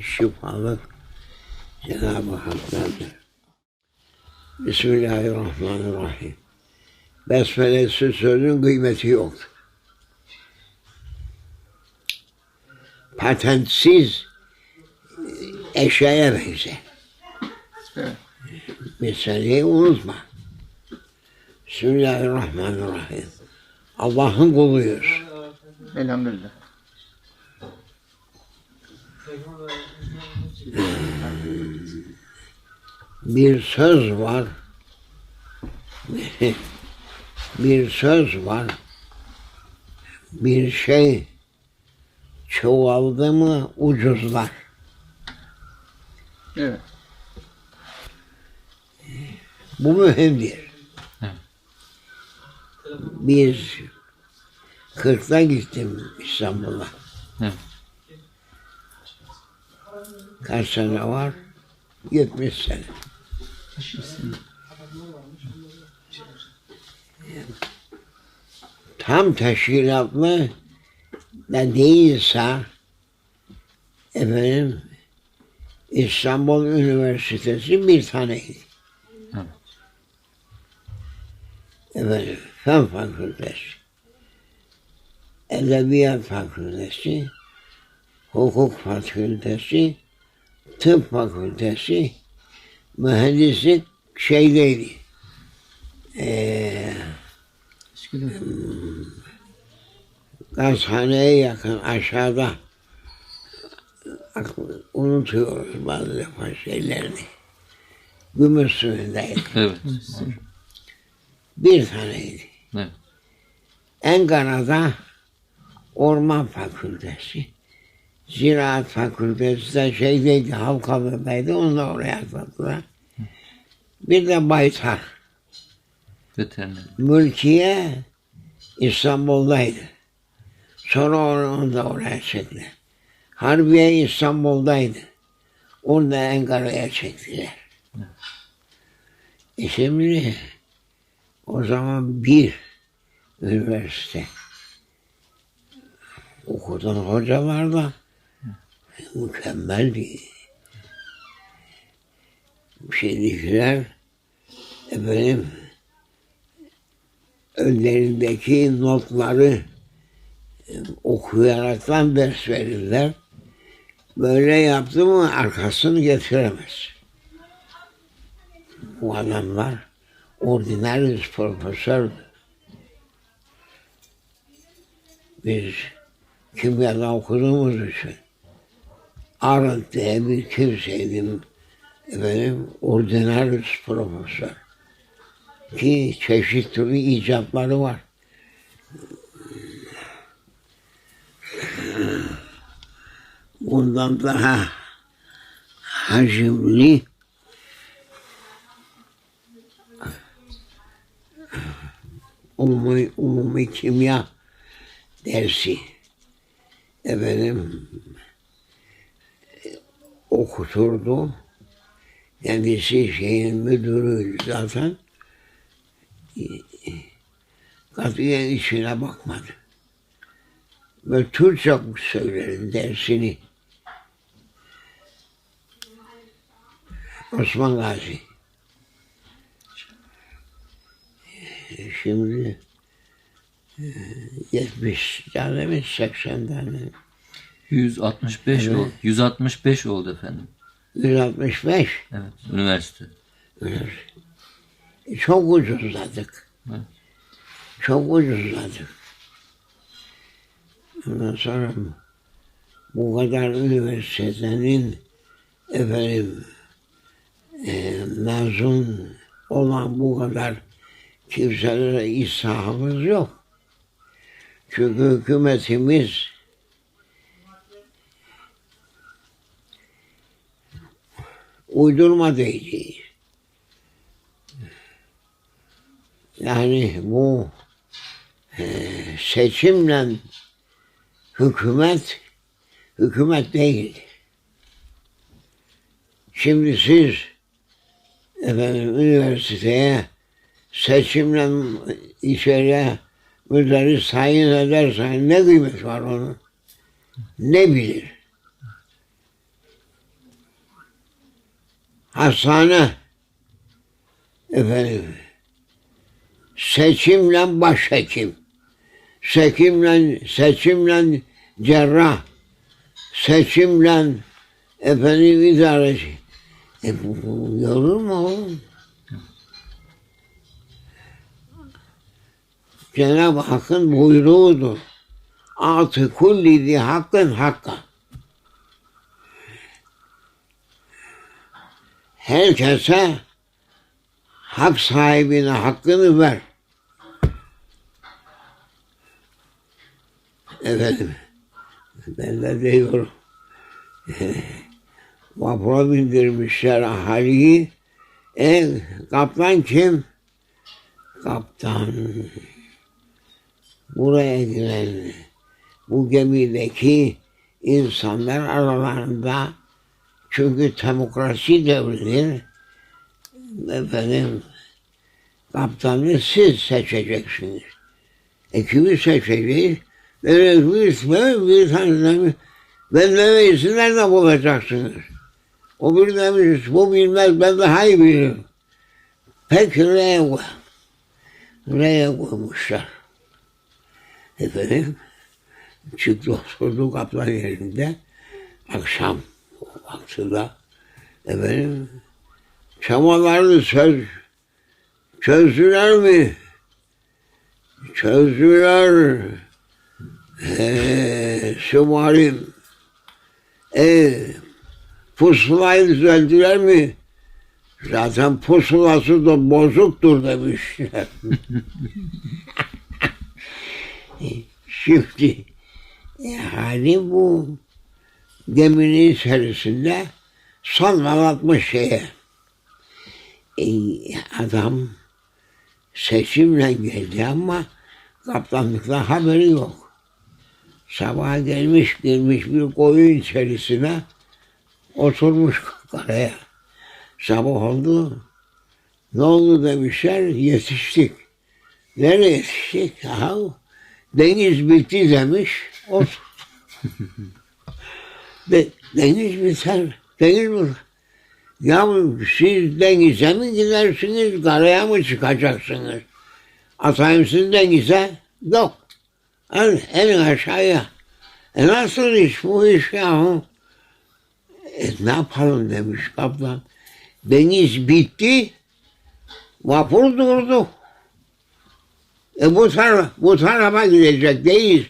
Şifalık Cenab-ı Hak'tandır. Bismillahirrahmanirrahim. Besmelesiz sözün kıymeti yoktur. Patentsiz eşyaya benzer. Evet. Meseleyi unutma. Bismillahirrahmanirrahim. Allah'ın kuluyuz. Elhamdülillah. Bir söz var. bir söz var. Bir şey çoğaldı mı ucuzlar. Evet. Bu mühimdir. Biz kırkta gittim İstanbul'a. Evet. Kaç sene var? 70 sene. Tam teşkilatlı da değilse efendim İstanbul Üniversitesi bir taneydi. Evet. Efendim Fen Fakültesi, Edebiyat Fakültesi, Hukuk Fakültesi, Tıp Fakültesi, mühendislik şeydeydi. Ee, gazhaneye yakın aşağıda unutuyoruz bazı defa şeylerini. Gümüş suyundaydı. Evet. Bir taneydi. Evet. Enkara'da Orman Fakültesi, Ziraat Fakültesi de şeydeydi, Halkalı'daydı, onu da oraya attılar. Bir de Baytar, Veteriner. Mülkiye İstanbul'daydı. Sonra onu da oraya çektiler. Harbiye İstanbul'daydı. Onu da Enkara'ya çektiler. E şimdi o zaman bir üniversite okudan hocalar da mükemmeldi. Şeydikiler efendim önlerindeki notları okuyaraktan ders verirler. Böyle yaptı mı arkasını getiremez. Bu adamlar ordinarius profesör. Biz kimyada okuduğumuz için Arendt diye bir kimseydim. Efendim, ordinarius profesör ki çeşit türlü icatları var. Bundan daha hacimli umumi, umumi kimya dersi efendim okuturdu. Kendisi şeyin müdürüydü zaten katiyen içine bakmadı. Ve Türkçe söylerim dersini. Osman Gazi. Şimdi e, 70 tane mi 80 tane 165 Evet. oldu. 165 oldu efendim. 165 Evet. Üniversite. çok ucuzladık. Evet. Çok ucuzladık. Ondan sonra bu kadar üniversitenin efendim e, mezun olan bu kadar kimselere iş sahamız yok. Çünkü hükümetimiz uydurma diyeceğiz. Yani bu e, seçimle hükümet hükümet değil. Şimdi siz efendim üniversiteye seçimle içeriye üzeri sayın edersen ne kıymet var onun? Ne bilir? Hastane efendim seçimle başhekim seçimle seçimle cerrah seçimle efendim idareci e yorur mu oğlum? Cenab-ı Hakk'ın buyruğudur. Atı kulli zi hakkın hakka. Herkese hak sahibine hakkını ver. Efendim, ben de diyorum, vapura bindirmişler ahaliyi. E, kaptan kim? Kaptan, buraya giren bu gemideki insanlar aralarında çünkü demokrasi devridir. Efendim, kaptanı siz seçeceksiniz. Ekibi seçeceğiz. Bir ismi, bir tane ben demeyisin nerede bulacaksınız? O bir demiş, bu bilmez, ben daha iyi bilirim. Peki? Nereye koymuşlar? Efendim, çıktı oturdu kaplan yerinde. Akşam vaktinde efendim çamalarını söz çözdüler mi? Çözdüler. Eee şumarim. Eee pusulayı düzelttiler mi? Zaten pusulası da bozuktur demişler. Şimdi yani bu geminin içerisinde son anlatmış şeye. E, adam seçimle geldi ama kaptanlıktan haberi yok. Sabah gelmiş girmiş bir koyun içerisine oturmuş karaya. Sabah oldu. Ne oldu demişler yetiştik. Nereye yetiştik? Aha, deniz bitti demiş. Otur. De, deniz biter. Deniz mi? Ya siz denize mi gidersiniz, karaya mı çıkacaksınız? Atayım siz denize. Yok. En, en aşağıya. E nasıl iş bu iş yahu? E ne yapalım demiş kaptan. Deniz bitti, vapur durdu. E bu tarafa, bu tarafa gidecek değil.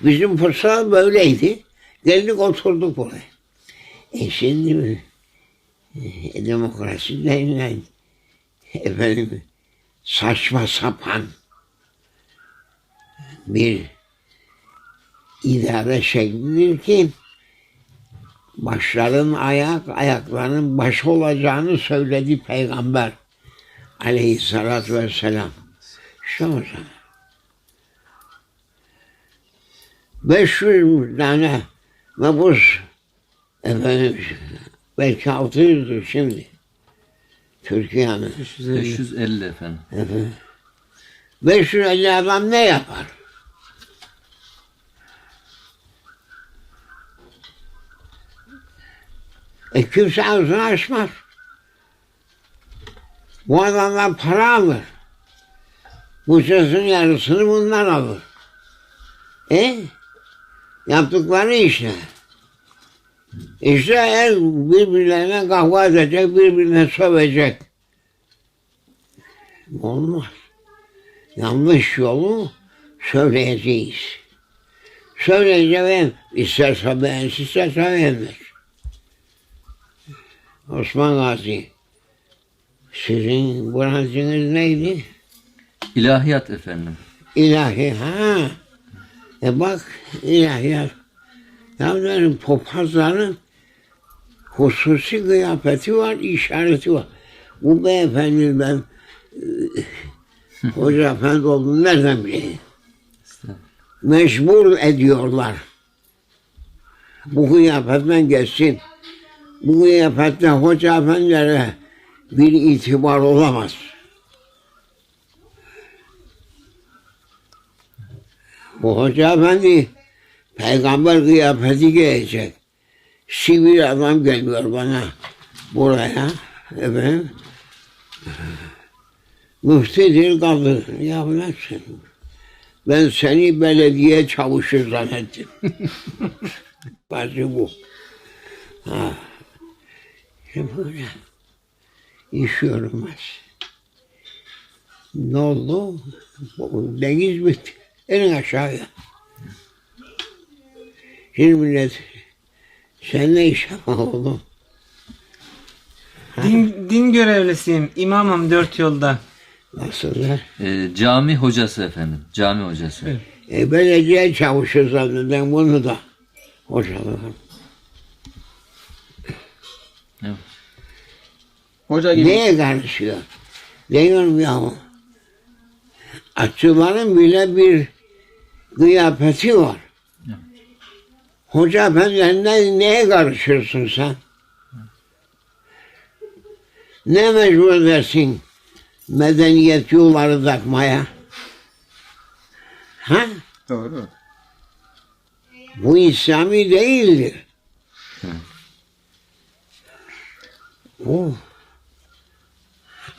Bizim fırsat böyleydi. Geldik oturduk buraya. E şimdi e, demokrasi denilen efendim saçma sapan bir idare şeklidir ki başların ayak, ayaklarının baş olacağını söyledi Peygamber aleyhissalatü vesselam. Zaman. 500 tane mebus efendim belki 600'dür şimdi. Türkiye'nin. 550 efendim. Efendim. 550 adam ne yapar? E kimse ağzını açmaz. Bu adamlar para alır. Bu sözün yarısını bunlar alır. E? Yaptıkları işte. İşte el birbirlerine kavga edecek, birbirine sövecek. Olmaz. Yanlış yolu söyleyeceğiz. Söyleyeceğim isterse beğensin, isterse beğenmez. Osman Gazi, sizin branşınız neydi? İlahiyat efendim. İlahi, ha. E bak, ilahiyat. Ya benim papazların hususi kıyafeti var, işareti var. Bu beyefendi ben e, Hoca efendi olduğunu nereden bileyim? Mecbur ediyorlar. Bu kıyafetten geçsin. Bu kıyafette hoca efendilere bir itibar olamaz. Bu hoca efendi peygamber kıyafeti giyecek. Sivil adam geliyor bana buraya. Efendim. Müftidir kaldı. Ya nesin? Ben seni belediye çavuşu zannettim. Bazı bu. Ha. Şimdi böyle. İşiyorum ben. Ne oldu? Deniz bitti. En aşağıya. Şimdi millet sen ne iş yapma oğlum? Din, din görevlisiyim. İmamım dört yolda. Nasıllar? Ee, cami hocası efendim. Cami hocası. Evet. E, belediye çavuşu zanneden bunu da hocalarım. Evet. Hoca gibi. Neye karışıyor? Diyorum ya Açıların bile bir kıyafeti var. Hoca efendi ne, neye karışırsın sen? Ne mecbur edersin medeniyet yolları takmaya? Ha? Doğru. Bu İslami değildir. Hı. Bu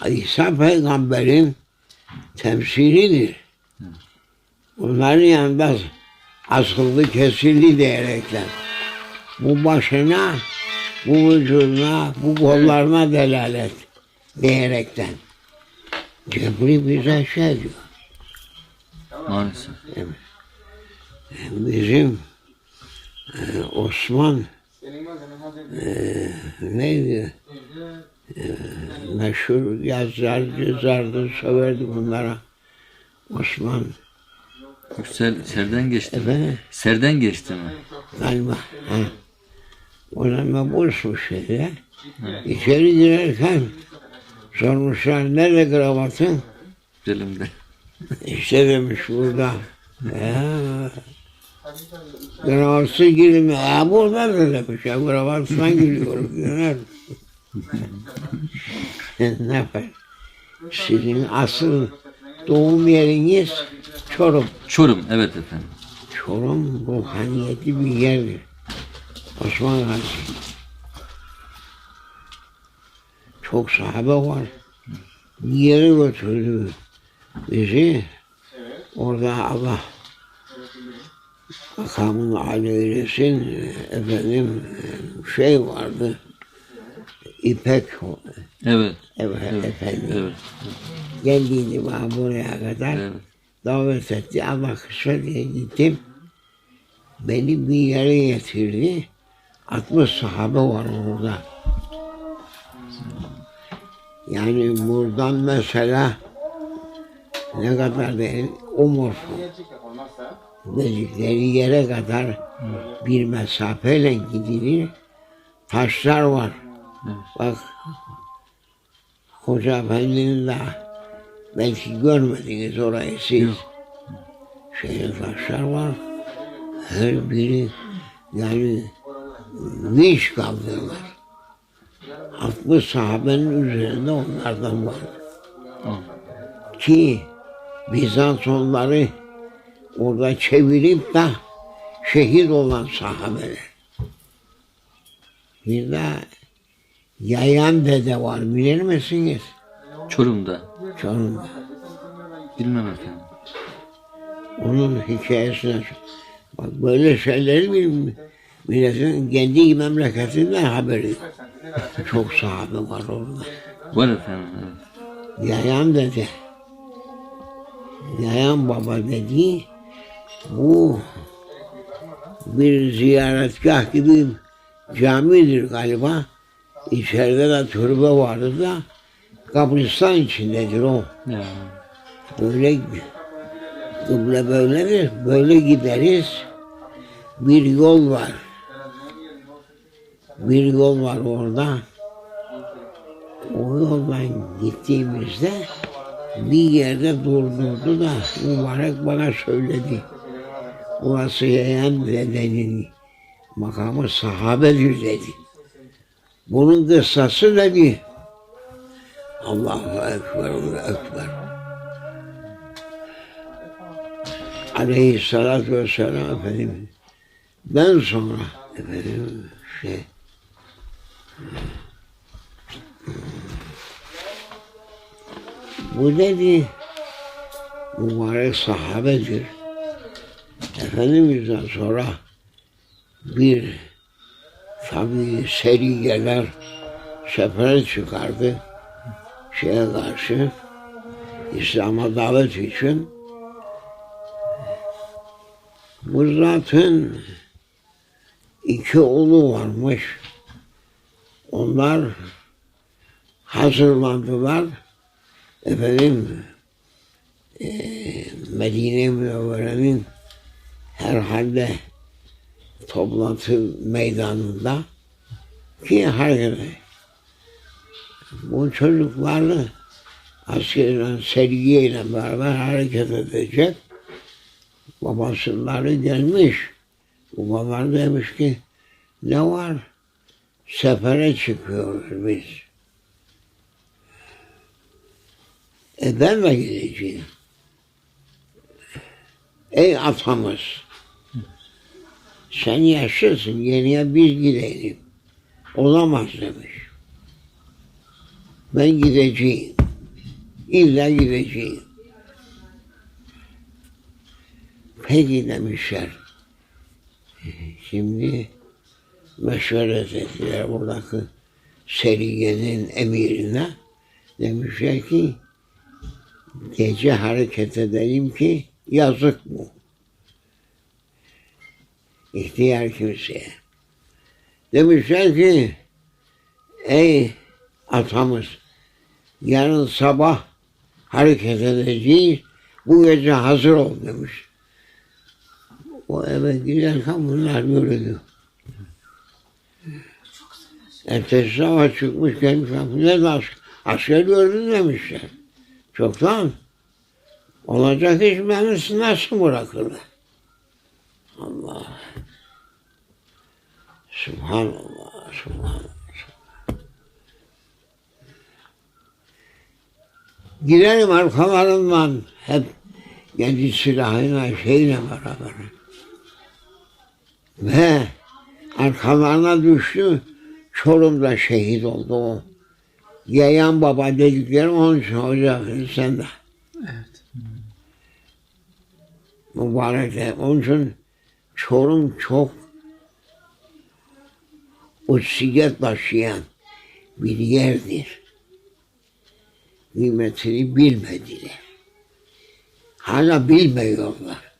İsa peygamberin temsilidir. Bunların yanında asıldı kesildi diyerekten. Bu başına, bu vücuduna, bu kollarına delalet diyerekten. Cebri bize şey diyor. Maalesef. Bizim e, Osman e, neydi? E, meşhur yazar, cızardı, söverdi bunlara. Osman Yüksel serden geçti mi? efendim Serden geçti mi? galiba. Ha. O zaman boşmuş şeyler. İçeri girerken sormuşlar nerede kravatın? Elimde. İşte demiş burada. Ya. Gravatsız girme. Ya burada da demiş. Ya gravatsızdan giriyorum. Döner. ne var? Sizin asıl doğum yeriniz Çorum. Çorum. Evet efendim. Çorum ruhaniyetli bir yerdir. Osman Gazi. Çok sahabe var. Yere götürdü bizi. Orada Allah makamını âli eylesin. Efendim şey vardı. İpek Evet. evet, efendim. Evet. Geldiydi bana buraya kadar. Evet. davet etti. Allah kısmet diye gittim. Beni bir yere getirdi. 60 sahabe var orada. Yani buradan mesela ne kadar değil, omur dedikleri yere kadar bir mesafeyle gidilir. Taşlar var. Bak Hoca Efendi'nin de belki görmediniz orayı siz. Yok. Şeyin taşlar var. Her biri yani vinç kaldırırlar. 60 sahabenin üzerinde onlardan var. Ki Bizans onları orada çevirip de şehit olan sahabeler. Bir de Yayan dede var bilir misiniz? Çorum'da. Çorum'da. Bilmem efendim. Onun hikayesine bak böyle şeyleri bir milletin kendi memleketinden haberi yok. Çok sahabe var orada. Var efendim. Evet. Yayan dedi. Yayan baba dedi. Bu bir ziyaretgah gibi camidir galiba. İçeride de türbe vardı da kabristan içindedir o. Ya. Böyle kıble böyledir. Böyle gideriz. Bir yol var. Bir yol var orada. O yoldan gittiğimizde bir yerde durdurdu da mübarek bana söyledi. Burası Yeğen dedenin makamı sahabedir dedi. Bunun kıssası dedi. Allahu Ekber, Allahu Ekber. aleyhissalatü vesselam efendim ben sonra efendim şey bu dedi mübarek sahabedir. Efendimiz'den sonra bir tabi seriyeler sefere çıkardı şeye karşı İslam'a davet için bu zatın iki oğlu varmış. Onlar hazırlandılar. Efendim eee Medine Münevvere'nin herhalde toplantı meydanında ki hareket bu çocuklarla askerle seriyeyle beraber hareket edecek. Babasınları gelmiş. Babalar demiş ki ne var? Sefere çıkıyoruz biz. E ben de gideceğim. Ey atamız. Sen yaşlısın, yeniye biz gidelim. Olamaz demiş. Ben gideceğim. İlla gideceğim. Peki demişler. Şimdi meşveret ettiler buradaki seriyenin emirine. Demişler ki gece hareket edelim ki yazık bu. İhtiyar kimseye. Demişler ki ey atamız yarın sabah hareket edeceğiz. Bu gece hazır ol demiş. O eve giderken bunlar yürüdü. Ertesi sabah çıkmış gelmiş. De asker, gördün demişler. Çoktan. Olacak iş beni nasıl bırakırlar? Allah. Subhanallah, subhanallah. Gidelim arkalarından hep kendi silahıyla şeyle beraber. Ve arkalarına düştü. Çorum'da şehit oldu o. Yayan baba dedikleri onun için hoca sen de. Evet. Mübarek. Onun için Çorum çok uçsiyet taşıyan bir yerdir. Kıymetini bilmediler. Hala bilmiyorlar.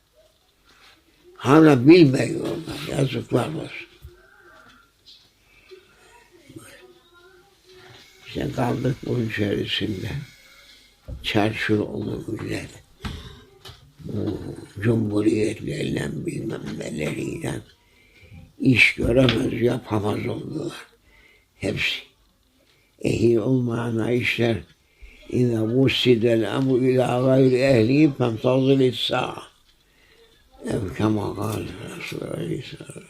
Hala bilmiyorlar. Yazıklar olsun. İşte kaldık bunun içerisinde. Çarşır olur millet. Bu cumhuriyetleriyle bilmem neleriyle iş göremez, yapamaz oldular. Hepsi. Ehil olmayana işler İza vussidel emru ila gayri ehli femtazil sa'a. Ev kema kâle Resulü Aleyhisselam.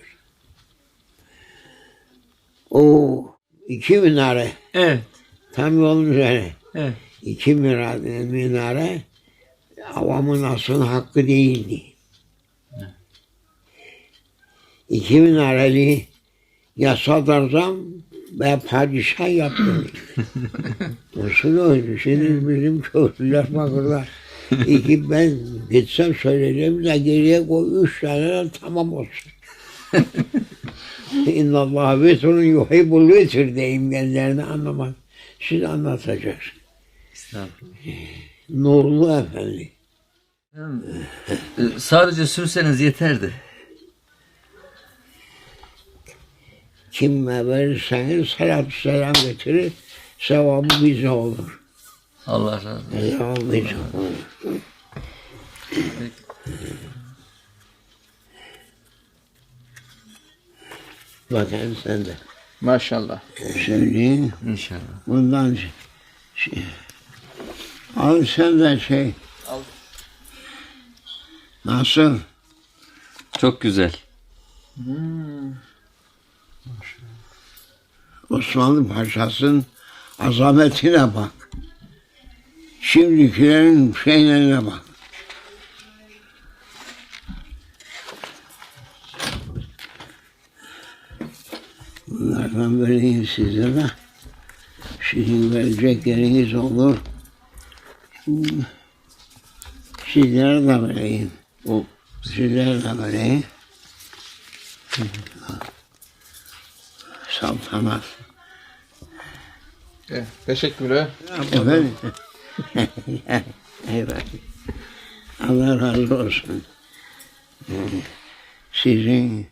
O iki minare Evet. tam yolun üzerine. Evet. İki minare, minare avamın asıl hakkı değildi. İki minareli yasa tarzam ve padişah yaptı. Usul oydu. Şimdi bizim köylüler bakırlar. İki ben gitsem söyleyeceğim de geriye koy üç tane de tamam olsun. İnna Allah vetrun yuhibbul vitr deyim kendilerine anlamaz. Siz anlatacaksınız. Estağfurullah. Nurlu Efendi. Ee, Sadece sürseniz yeterdi. Kime verirseniz selam selam getirir. Sevabı bize olur. Allah razı olsun. Sevabı bize olur. Bakın sen de Maşallah. söyleyeyim. İnşallah. Bundan şey, şey. Al sen de şey. Al. Nasıl? Çok güzel. Osmanlı Paşa'sının azametine bak. Şimdikilerin şeylerine bak. Bunlardan vereyim size de. Sizin verecekleriniz olur. Sizlere de vereyim. Sizlere de vereyim. Saltanat. e, teşekkürler. Efendim? evet. Allah razı olsun. Sizin